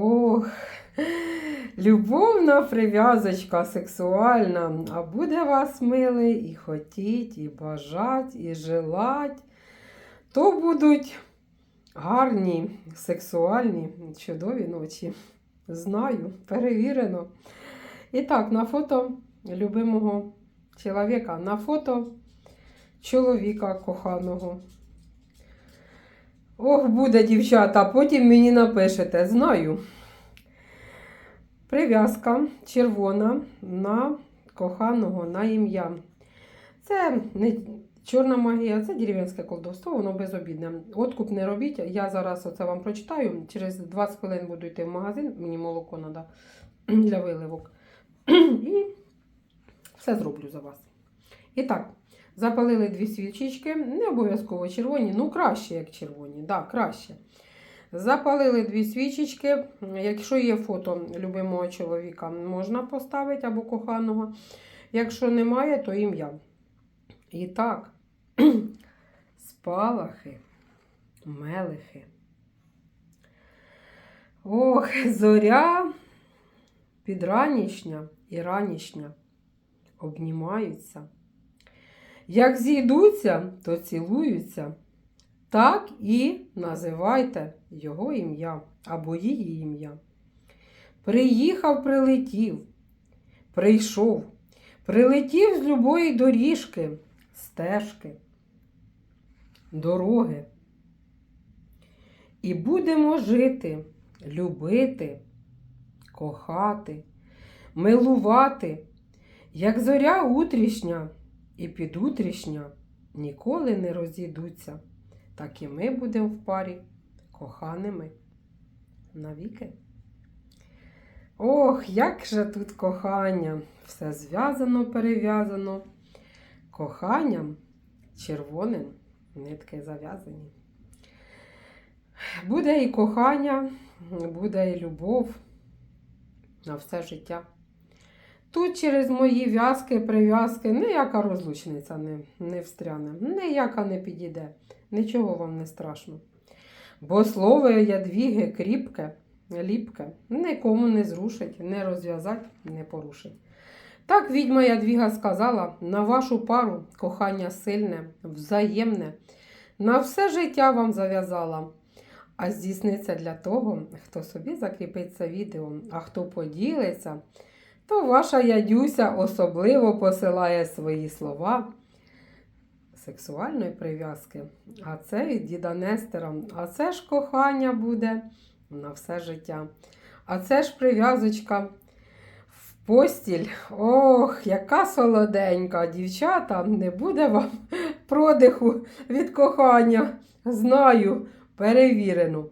Ох, любовна прив'язочка сексуальна, а буде вас милий і хотіть, і бажать, і желать, то будуть гарні, сексуальні, чудові ночі. Знаю, перевірено. І так, на фото любимого чоловіка, на фото чоловіка коханого. Ох, буде, дівчата, потім мені напишете, знаю. Прив'язка червона на коханого на ім'я. Це не чорна магія, це дерев'янське колдовство, воно безобідне. Откуп не робіть. Я зараз оце вам прочитаю. Через 20 хвилин буду йти в магазин, мені молоко треба для виливок. І все зроблю за вас. І так, запалили дві свічечки, не обов'язково червоні, ну краще, як червоні, да, краще. Запалили дві свічечки. Якщо є фото любимого чоловіка, можна поставити або коханого. Якщо немає, то ім'я. І так, спалахи, мелихи. Ох, зоря підранішня і ранішня обнімаються. Як зійдуться, то цілуються. Так і називайте його ім'я або її ім'я. Приїхав, прилетів, прийшов, прилетів з любої доріжки, стежки, дороги. І будемо жити, любити, кохати, милувати, як зоря утрішня і підутрішня ніколи не розійдуться, так і ми будемо в парі коханими навіки. Ох, як же тут кохання! Все зв'язано, перев'язано. Коханням червоним нитки зав'язані. Буде і кохання, буде і любов на все життя. Тут через мої в'язки, прив'язки ніяка розлучниця не, не встряне, ніяка не підійде, нічого вам не страшно. Бо слово ядвіги кріпке, ліпке, нікому не зрушить, не розв'язать, не порушить. Так відьма Ядвіга сказала: на вашу пару кохання сильне, взаємне, на все життя вам зав'язала. А здійсниться для того, хто собі закріпить це відео, а хто поділиться то ваша ядюся особливо посилає свої слова сексуальної прив'язки. А це від діда Нестера. А це ж кохання буде на все життя. А це ж прив'язочка в постіль. Ох, яка солоденька, дівчата, не буде вам продиху від кохання. Знаю, перевірено.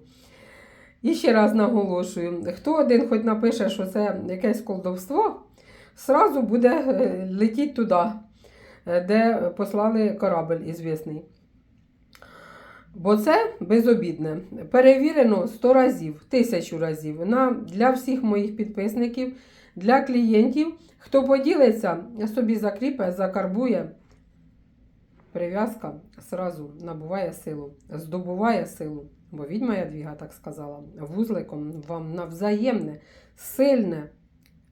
І ще раз наголошую, хто один хоч напише, що це якесь колдовство, сразу буде е, летіти туди, е, де послали корабль ізвісний. Бо це безобідне. Перевірено 100 разів, тисячу разів на, для всіх моїх підписників, для клієнтів. Хто поділиться, собі закріпе, закарбує. Прив'язка сразу набуває силу, здобуває силу. Бо відьма Ядвіга так сказала, вузликом вам на взаємне, сильне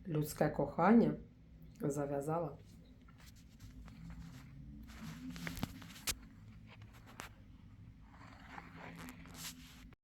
людське кохання зав'язала.